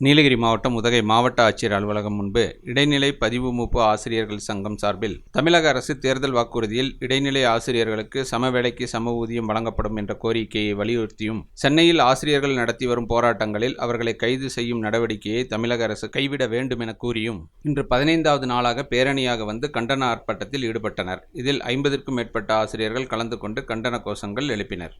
நீலகிரி மாவட்டம் உதகை மாவட்ட ஆட்சியர் அலுவலகம் முன்பு இடைநிலை பதிவு மூப்பு ஆசிரியர்கள் சங்கம் சார்பில் தமிழக அரசு தேர்தல் வாக்குறுதியில் இடைநிலை ஆசிரியர்களுக்கு சம வேலைக்கு சம ஊதியம் வழங்கப்படும் என்ற கோரிக்கையை வலியுறுத்தியும் சென்னையில் ஆசிரியர்கள் நடத்தி வரும் போராட்டங்களில் அவர்களை கைது செய்யும் நடவடிக்கையை தமிழக அரசு கைவிட வேண்டும் என கூறியும். இன்று பதினைந்தாவது நாளாக பேரணியாக வந்து கண்டன ஆர்ப்பாட்டத்தில் ஈடுபட்டனர். இதில் ஐம்பதிற்கும் மேற்பட்ட ஆசிரியர்கள் கலந்து கொண்டு கண்டன கோஷங்கள் எழுப்பினர்.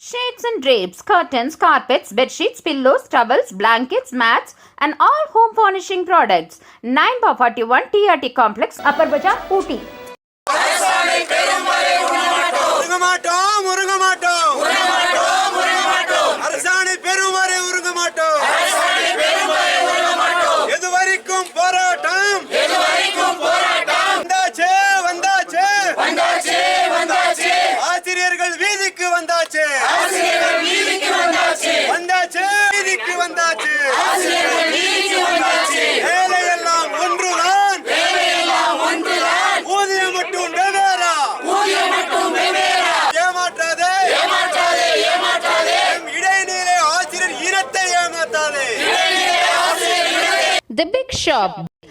Shades and drapes, curtains, carpets, bedsheets pillows, towels, blankets, mats, and all home furnishing products. 9 by 41 TRT Complex, Upper Bazaar, Ooty. ஆசிரியர்கள் வீதிக்கு வந்தாச்சு. வந்தாச்சு. வீதிக்கு வந்தாச்சு. வேலையெல்லாம் ஒன்றுதான். ஊதியம் மட்டும் வெவ்வேறா. ஏமாற்றாதே. இடைநிலை ஆசிரியர் இனத்தை ஏமாத்தாதே. The big shop